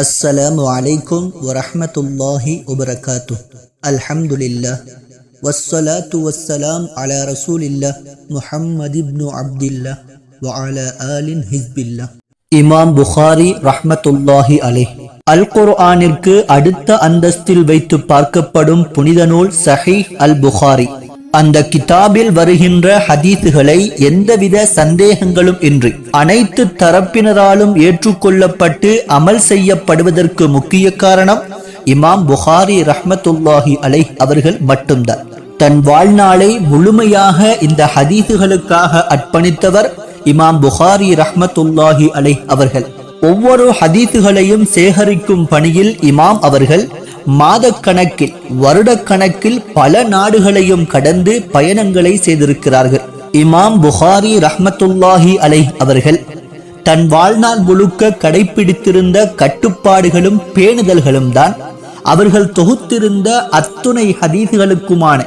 السلام عليكم ورحمة الله وبركاته الحمد لله والصلاة والسلام على رسول الله محمد بن عبد الله وعلى آل حزب الله இமாம் புகாரி ரஹ்மத்துல்லாஹி அலை அல் குர்ஆனிற்கு அடுத்த அந்தஸ்தில் வைத்து பார்க்கப்படும் புனித நூல் சஹீஹ் அல் புகாரி அந்த கிதாபில் வருகின்ற ஹதீஸுகளை எந்தவித சந்தேகங்களும் இன்றி அனைத்து தரப்பினராலும் ஏற்றுக்கொள்ளப்பட்டு அமல் செய்யப்படுவதற்கு முக்கிய காரணம் இமாம் புகாரி ரஹமத்துல்லாஹி அலை அவர்கள் மட்டும்தான். தன் வாழ்நாளை முழுமையாக இந்த ஹதீஸுகளுக்காக அர்ப்பணித்தவர் இமாம் புகாரி ரஹமத்துல்லாஹி அலை அவர்கள். ஒவ்வொரு ஹதீஸுகளையும் சேகரிக்கும் பணியில் இமாம் அவர்கள் மாதக்கணக்கில் வருடக்கணக்கில் பல நாடுகளையும் கடந்து பயணங்களை செய்திருக்கிறார்கள். இமாம் புகாரி ரஹமத்துல்லாஹி அலை அவர்கள் தன் வாழ்நாள் முழுக்க கடைபிடித்திருந்த கட்டுப்பாடுகளும் பேணுதல்களும் தான் அவர்கள் தொகுத்திருந்த அத்துணை ஹதீசுகளுக்குமான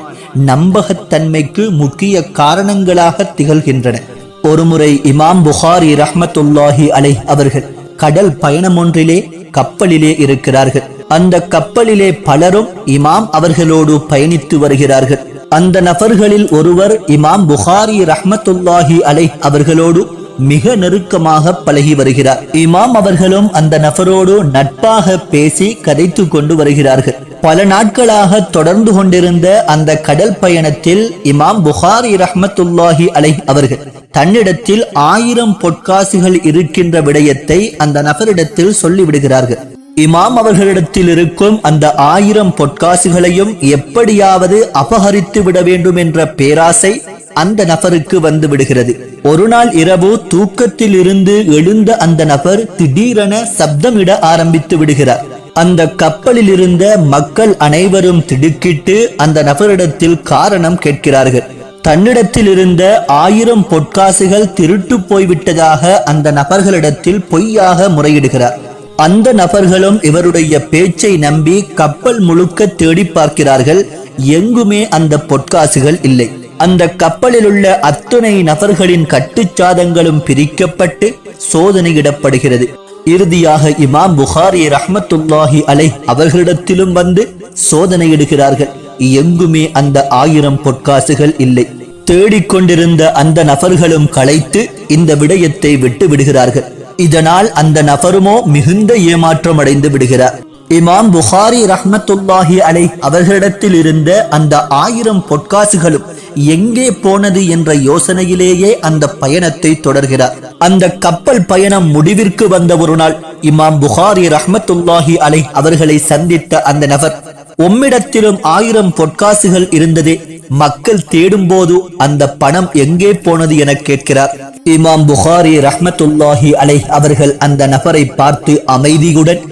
நம்பகத்தன்மைக்கு முக்கிய காரணங்களாக திகழ்கின்றன. ஒருமுறை இமாம் புகாரி ரஹமத்துல்லாஹி அலை அவர்கள் கடல் பயணம் ஒன்றிலே கப்பலிலே இருக்கிறார்கள். அந்த கப்பலிலே பலரும் இமாம் அவர்களோடு பயணித்து வருகிறார்கள். அந்த நபர்களில் ஒருவர் இமாம் புகாரி ரஹ்மத்துல்லாஹி அலை அவர்களோடு மிக நெருக்கமாக பழகி வருகிறார். இமாம் அவர்களும் அந்த நபரோடு நட்பாக பேசி கதைத்து கொண்டு வருகிறார்கள். பல நாட்களாக தொடர்ந்து கொண்டிருந்த அந்த கடல் பயணத்தில் இமாம் புகாரி ரஹமத்துல்லாஹி அலை அவர்கள் தன்னிடத்தில் ஆயிரம் பொற்காசுகள் இருக்கின்ற விடயத்தை அந்த நபரிடத்தில் சொல்லிவிடுகிறார்கள். இமாம் அவர்களிடத்தில் இருக்கும் அந்த ஆயிரம் பொற்காசுகளையும் எப்படியாவது அபகரித்து விட வேண்டும் என்ற பேராசை அந்த நபருக்கு வந்து விடுகிறது. ஒரு நாள் இரவு தூக்கத்தில் இருந்து எழுந்த அந்த நபர் திடீரென சப்தமிட ஆரம்பித்து விடுகிறார். அந்த கப்பலில் இருந்த மக்கள் அனைவரும் திடுக்கிட்டு அந்த நபரிடத்தில் காரணம் கேட்கிறார்கள். தன்னிடத்தில் இருந்த ஆயிரம் பொற்காசுகள் திருட்டு போய்விட்டதாக அந்த நபர்களிடத்தில் பொய்யாக முறையிடுகிறார். அந்த நபர்களும் இவருடைய பேச்சை நம்பி கப்பல் முழுக்க தேடி பார்க்கிறார்கள். எங்குமே அந்த பொற்காசுகள் இல்லை. அந்த கப்பலில் உள்ள அத்துணை நபர்களின் கட்டுச்சாதங்களும் பிரிக்கப்பட்டு சோதனையிடப்படுகிறது. இறுதியாக இமாம் புகாரி ரஹமத்துல்லாஹி அலை அவர்களிடத்திலும் வந்து சோதனையிடுகிறார்கள். எங்குமே அந்த ஆயிரம் பொற்காசுகள் இல்லை. தேடிக்கொண்டிருந்த அந்த நபர்களும் களைத்து இந்த விடயத்தை விட்டு விடுகிறார்கள் இதனால் அந்த நபருமோ மிகுந்த ஏமாற்றம் அடைந்து விடுகிறார். இமாம் புகாரி ரஹ்மத்துல்லாஹி அலை அவர்களிடத்தில் இருந்த அந்த ஆயிரம் பொற்காசுகளும் எங்கே போனது என்ற யோசனையிலேயே அந்த பயணத்தை தொடர்கிறார். அந்த கப்பல் பயணம் முடிவிற்கு வந்த ஒரு நாள் இமாம் புகாரி ரஹ்மத்துல்லாஹி அலை அவர்களை சந்தித்த அந்த நபர் உம்மிடத்திலும் ஆயிரம் பொற்காசுகள் இருந்ததே. மக்கள் தேடும் போது அந்த பணம் எங்கே போனது என கேட்கிறார். இமாம் புகாரி ரஹமத்துல்லாஹி அலை அவர்கள் அந்த நபரை பார்த்து அமைதியுடன்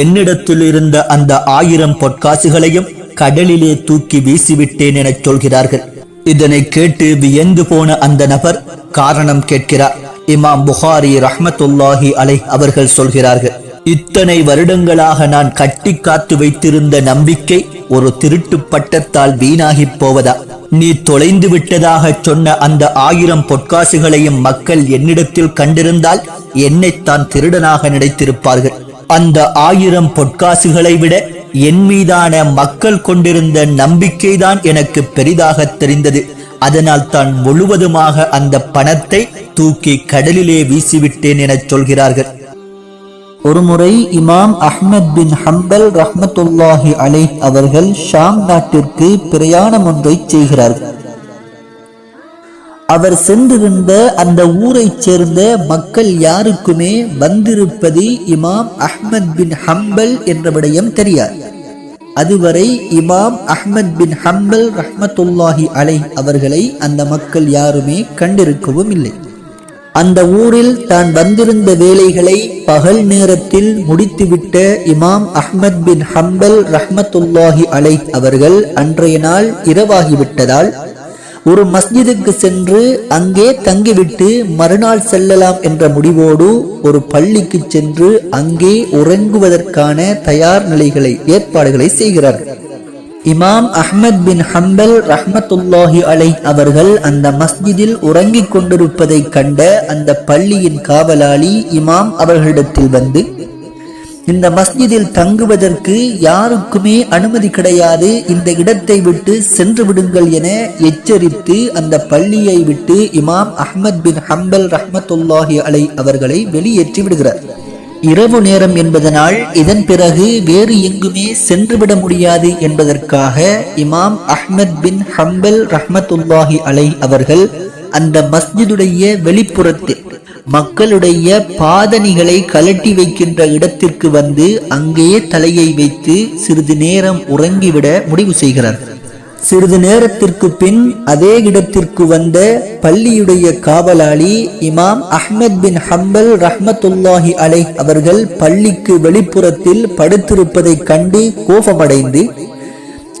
என்னிடத்தில் இருந்த அந்த ஆயிரம் பொற்காசுகளையும் கடலிலே தூக்கி வீசிவிட்டேன் எனச் சொல்கிறார்கள். இதனை கேட்டு வியந்து போன அந்த நபர் காரணம் கேட்கிறார். இமாம் புகாரி ரஹமத்துல்லாஹி அலை அவர்கள் சொல்கிறார்கள். இத்தனை வருடங்களாக நான் கட்டி காத்து வைத்திருந்த நம்பிக்கை ஒரு திருட்டு பட்டத்தால் வீணாகி போவதா? நீ தொலைந்து விட்டதாக சொன்ன அந்த ஆயிரம் பொற்காசுகளையும் மக்கள் என்னிடத்தில் கண்டிருந்தால் என்னைத்தான் திருடனாக நினைத்திருப்பார்கள். அந்த ஆயிரம் பொற்காசுகளை விட என் மீதான மக்கள் கொண்டிருந்த நம்பிக்கைதான் எனக்கு பெரிதாக தெரிந்தது. அதனால் தான் முழுவதுமாக அந்த பணத்தை தூக்கி கடலிலே வீசிவிட்டேன் எனச் சொல்கிறார்கள். ஒருமுறை இமாம் அஹ்மத் பின் ஹம்பல் ரஹ்மத்துல்லாஹி அலை அவர்கள் ஷாம் நாட்டிற்கு பிரயாணம் ஒன்றை செய்கிறார்கள் அவர் சென்றிருந்த அந்த ஊரைச் சேர்ந்த மக்கள் யாருக்குமே வந்திருப்பது இமாம் அஹ்மத் பின் ஹம்பல் என்ற விடயம் தெரியாது. அதுவரை இமாம் அஹ்மத் பின் ஹம்பல் ரஹ்மத்துல்லாஹி அலை அவர்களை அந்த மக்கள் யாருமே கண்டிருக்கவும் இல்லை. அந்த ஊரில் தான் வந்திருந்த வேலைகளை பகல் நேரத்தில் முடித்துவிட்ட இமாம் அஹ்மத் பின் ஹம்பல் ரஹ்மத்துல்லாஹி அலை அவர்கள் அன்றைய நாள் இரவாகிவிட்டதால் ஒரு மஸ்ஜிதுக்கு சென்று அங்கே தங்கிவிட்டு மறுநாள் செல்லலாம் என்ற முடிவோடு ஒரு பள்ளிக்கு சென்று அங்கே உறங்குவதற்கான தயார் நிலைகளை ஏற்பாடுகளை செய்கிறார்கள். இமாம் அஹ்மத் பின் ஹம்பல் ரஹ்மத்துல்லாஹி அலை அவர்கள் அந்த மஸ்ஜிதில் உறங்கிக் கொண்டிருப்பதை கண்ட அந்த பள்ளியின் காவலாளி இமாம் அவர்களிடத்தில் வந்து இந்த மஸ்ஜிதில் தங்குவதற்கு யாருக்குமே அனுமதி கிடையாது இந்த இடத்தை விட்டு சென்று விடுங்கள் என எச்சரித்து அந்த பள்ளியை விட்டு இமாம் அஹ்மத் பின் ஹம்பல் ரஹமத்துல்லாஹி அலை அவர்களை வெளியேற்றி விடுகிறார். இரவு நேரம் என்பதனால் இதன் பிறகு வேறு எங்குமே சென்றுவிட முடியாது என்பதற்காக இமாம் அஹ்மத் பின் ஹம்பல் ரஹமத்துல்லாஹி அலை அவர்கள் அந்த மஸ்ஜிதுடைய வெளிப்புறத்தில் மக்களுடைய பாதணிகளை கலட்டி வைக்கின்ற இடத்திற்கு வந்து அங்கேயே தலையை வைத்து சிறிது நேரம் உறங்கிவிட முடிவு செய்கிறார் சிறிது நேரத்திற்கு பின் அதே இடத்திற்கு வந்த பள்ளியுடைய காவலாளி இமாம் அஹ்மத் பின் ஹம்பல் ரஹ்மத்துல்லாஹி அலை அவர்கள் பள்ளிக்கு வெளிப்புறத்தில் படுத்திருப்பதை கண்டு கோபமடைந்து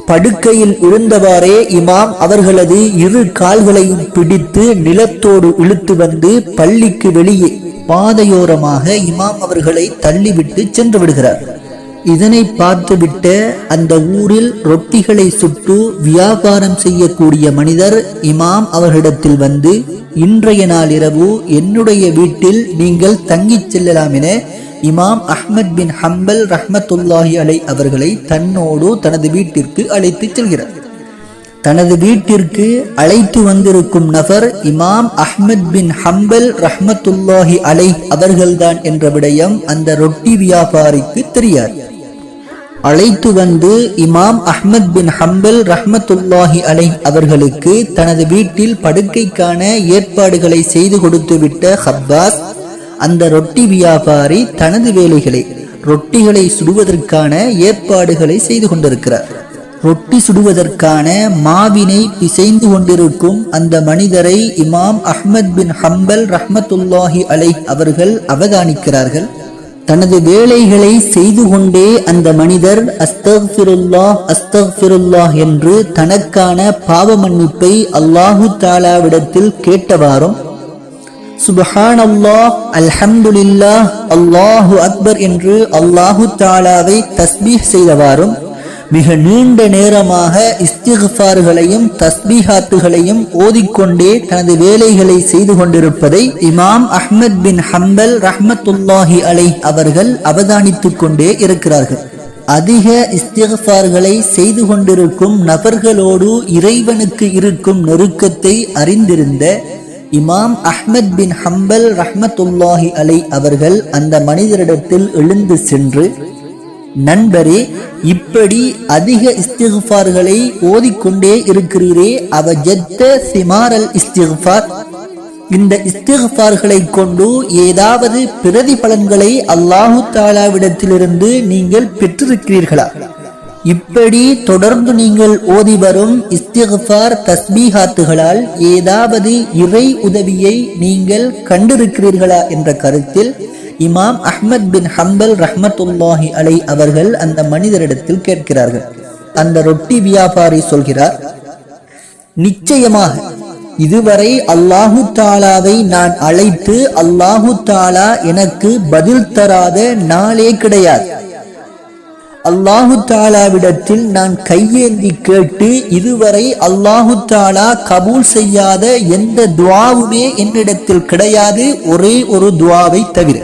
படுக்கையில் இருந்தவாறே இமாம் அவர்களது இரு கால்களையும் பிடித்து நிலத்தோடு இழுத்து வந்து பள்ளிக்கு வெளியே பாதையோரமாக இமாம் அவர்களை தள்ளிவிட்டு சென்று விடுகிறார். இதனை பார்த்துவிட்ட அந்த ஊரில் ரொட்டிகளை சுட்டு வியாபாரம் செய்யக்கூடிய மனிதர் இமாம் அவர்களிடத்தில் வந்து இன்றைய நாள் இரவு என்னுடைய வீட்டில் நீங்கள் தங்கிச் செல்லலாம் என இமாம் அஹ்மத் பின் ஹம்பல் ரஹ்மத்துல்லாஹி அலை அவர்களை தன்னோடு தனது வீட்டிற்கு அழைத்து செல்கிறார். தனது வீட்டிற்கு அழைத்து வந்திருக்கும் நபர் இமாம் அஹ்மத் பின் ஹம்பல் ரஹ்மத்துல்லாஹி அலை அவர்கள்தான் என்ற விடயம் அந்த ரொட்டி வியாபாரிக்கு தெரியாது. அழைத்து வந்து இமாம் அஹ்மத் பின் ஹம்பல் ரஹ்மத்துல்லாஹி அலை அவர்களுக்கு தனது வீட்டில் படுக்கைக்கான ஏற்பாடுகளை செய்து கொடுத்து விட்ட ஹப்பாஸ் அந்த ரொட்டி வியாபாரி தனது வேலைகளை ரொட்டிகளை சுடுவதற்கான ஏற்பாடுகளை செய்து கொண்டிருக்கிறார். ரொட்டி சுடுவதற்கான மாவினை பிசைந்து கொண்டிருக்கும் அந்த மனிதரை இமாம் அஹ்மத் பின் ஹம்பல் ரஹ்மத்துல்லாஹி அலை அவர்கள் அவதானிக்கிறார்கள். தனது வேலைகளை செய்து கொண்டே அந்த மனிதர் அஸ்தக்ஃபிருல்லா அஸ்தக்ஃபிருல்லா என்று தனக்கான பாவ மன்னிப்பை அல்லாஹு தாலாவிடத்தில் கேட்டவாறும் சுபஹான் அல்லாஹ் அல்ஹம்துலில்லாஹ் அல்லாஹு அக்பர் என்று அல்லாஹு தாலாவை தஸ்பீஹ் செய்தவாறும் மிக நீண்ட நேரமாக இஸ்திஃபார்களையும் தஸ்பீஹாத்துகளையும் ஓதிக்கொண்டே தனது வேலைகளை செய்து கொண்டிருப்பதை இமாம் அஹ்மத் பின் ஹம்பல் ரஹ்மத்துல்லாஹி அலை அவர்கள் அவதானித்துக் கொண்டே இருக்கிறார்கள். அதிக இஸ்திஃபார்களை செய்து கொண்டிருக்கும் நபர்களோடு இறைவனுக்கு இருக்கும் நெருக்கத்தை அறிந்திருந்த இமாம் அஹ்மத் பின் ஹம்பல் ரஹ்மத்துல்லாஹி அலை அவர்கள் அந்த மனிதரிடத்தில் எழுந்து சென்று நண்பரே இப்படி அதிக இஸ்திஃபார்களை ஓதிக்கொண்டே இருக்கிறீரே அவ ஜத்த சிமாரல் இஸ்திஃபார் இந்த இஸ்திஃபார்களை கொண்டு ஏதாவது பிரதிபலன்களை அல்லாஹு தாலாவிடத்திலிருந்து நீங்கள் பெற்றிருக்கிறீர்களா? இப்படி தொடர்ந்து நீங்கள் ஓதி வரும் இஸ்திஃபார் தஸ்பீஹாத்துகளால் ஏதாவது இறை உதவியை நீங்கள் கண்டிருக்கிறீர்களா? என்ற கருத்தில் இமாம் அஹ்மத் பின் ஹம்பல் ரஹ்மத்துல்லாஹி அலை அவர்கள் அந்த மனிதரிடத்தில் கேட்கிறார்கள். அந்த ரொட்டி வியாபாரி சொல்கிறார் நிச்சயமாக இதுவரை அல்லாஹு தாலாவை நான் அழைத்து அல்லாஹு தாலா எனக்கு பதில் தராத நாளே கிடையாது. அல்லாஹு தாலாவிடத்தில் நான் கையேந்தி கேட்டு இதுவரை அல்லாஹு தாலா கபூல் செய்யாத எந்த துவாவுமே என்னிடத்தில் கிடையாது. ஒரே ஒரு துவாவை தவிர.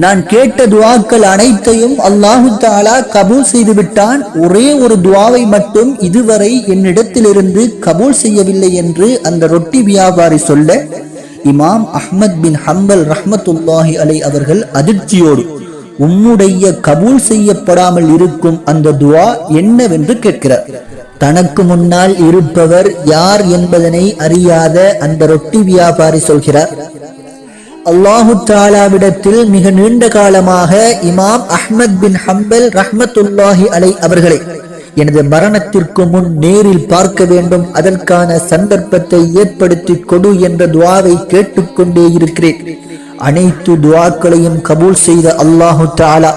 நான் கேட்ட துவாக்கள் அனைத்தையும் அல்லாஹு தாலா கபூல் செய்து விட்டான். ஒரே ஒரு துவாவை மட்டும் இதுவரை என்னிடத்திலிருந்து கபூல் செய்யவில்லை என்று அந்த ரொட்டி வியாபாரி சொல்ல இமாம் அஹ்மத் பின் ஹம்பல் ரஹமத்துல்லாஹி அலை அவர்கள் அதிர்ச்சியோடு உம்முடைய கபூல் செய்யப்படாமல் இருக்கும் அந்த துவா என்னவென்று கேட்கிறார். தனக்கு முன்னால் இருப்பவர் யார் என்பதனை அறியாத அந்த ரொட்டி வியாபாரி சொல்கிறார். அல்லாஹு தாலாவிடத்தில் மிக நீண்ட காலமாக இமாம் அஹ்மத் பின் ஹம்பல் ரஹ்மத்துல்லாஹி அலை அவர்களை எனது மரணத்திற்கு முன் நேரில் பார்க்க வேண்டும். அதற்கான சந்தர்ப்பத்தை ஏற்படுத்தி கொடு என்ற துவாவை கேட்டுக்கொண்டே இருக்கிறேன். அனைத்து துவாக்களையும் கபூல் செய்த அல்லாஹு தாலா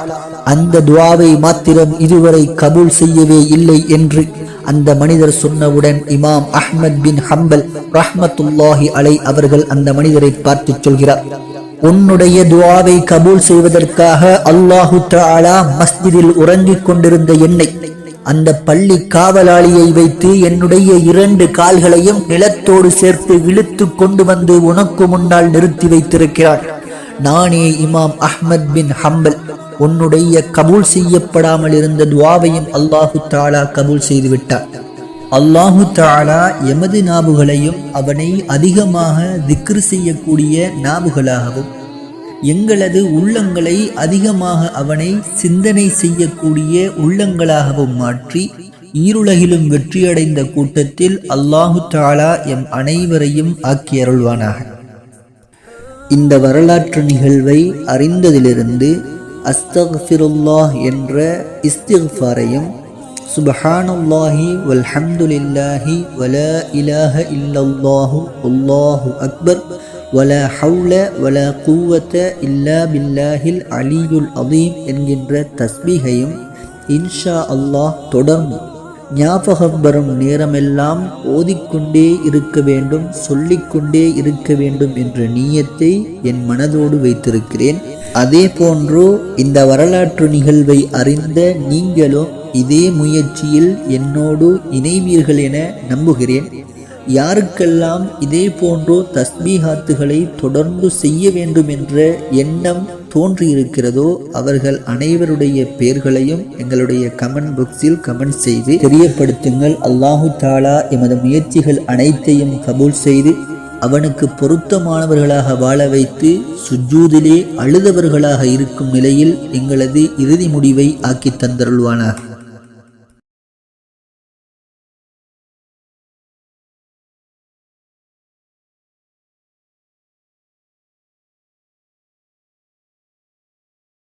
அந்த துவாவை மாத்திரம் இதுவரை கபூல் செய்யவே இல்லை என்று அந்த மனிதர் சொன்னவுடன் இமாம் அஹ்மத் பின் ஹம்பல் ரஹ்மத்துல்லாஹி அலை அவர்கள் அந்த மனிதரை பார்த்து சொல்கிறார். உன்னுடைய துவாவை கபூல் செய்வதற்காக அல்லாஹு தாலா மஸ்ஜிதில் உறங்கிக் கொண்டிருந்த என்னை அந்த பள்ளி காவலாளியை வைத்து என்னுடைய இரண்டு கால்களையும் நிலத்தோடு சேர்த்து இழுத்து கொண்டு வந்து உனக்கு முன்னால் நிறுத்தி வைத்திருக்கிறார். நானே இமாம் அஹ்மத் பின் ஹம்பல் உன்னுடைய கபூல் செய்யப்படாமல் இருந்த துவாவையும் அல்லாஹு தாலா கபூல் செய்து விட்டார் அல்லாஹு தாலா எமது நாவுகளையும் அவனை அதிகமாக திக்ரு செய்யக்கூடிய நாவுகளாகவும் எங்களது உள்ளங்களை அதிகமாக அவனை சிந்தனை செய்யக்கூடிய உள்ளங்களாகவும் மாற்றி ஈருலகிலும் வெற்றியடைந்த கூட்டத்தில் அல்லாஹு தாலா எம் அனைவரையும் ஆக்கி அருள்வானாக. இந்த வரலாற்று நிகழ்வை அறிந்ததிலிருந்து அஸ்தஃபிருல்லாஹ் என்ற இஸ்திஃபாரையும் சுபஹானுல்லாஹி வல்ஹம்துலில்லாஹி வலா இலாஹ இல்லல்லாஹு அல்லாஹு அக்பர் வல ஹவுல வல கூவத்த இல்லா பில்லாஹில் அலியுல் அதீம் என்கின்ற தஸ்பீகையும் இன்ஷா அல்லாஹ் தொடர்ந்து ஞாபகம் வரும் நேரமெல்லாம் ஓதிக்கொண்டே இருக்க வேண்டும் சொல்லிக்கொண்டே இருக்க வேண்டும் என்ற நீயத்தை என் மனதோடு வைத்திருக்கிறேன். அதே போன்று இந்த வரலாற்று நிகழ்வை அறிந்த நீங்களும் இதே முயற்சியில் என்னோடு இணைவீர்கள் என நம்புகிறேன். யாருக்கெல்லாம் இதே போன்றோ தஸ்பீஹாத்துகளை தொடர்ந்து செய்ய வேண்டும் என்ற எண்ணம் தோன்றியிருக்கிறதோ அவர்கள் அனைவருடைய பெயர்களையும் எங்களுடைய கமெண்ட் பாக்ஸில் கமெண்ட் செய்து தெரியப்படுத்துங்கள். அல்லாஹு தாலா எமது முயற்சிகள் அனைத்தையும் கபூல் செய்து அவனுக்கு பொருத்தமானவர்களாக வாழ வைத்து சுஜூதிலே அழுதவர்களாக இருக்கும் நிலையில் எங்களது இறுதி முடிவை ஆக்கி தந்தருள்வானார்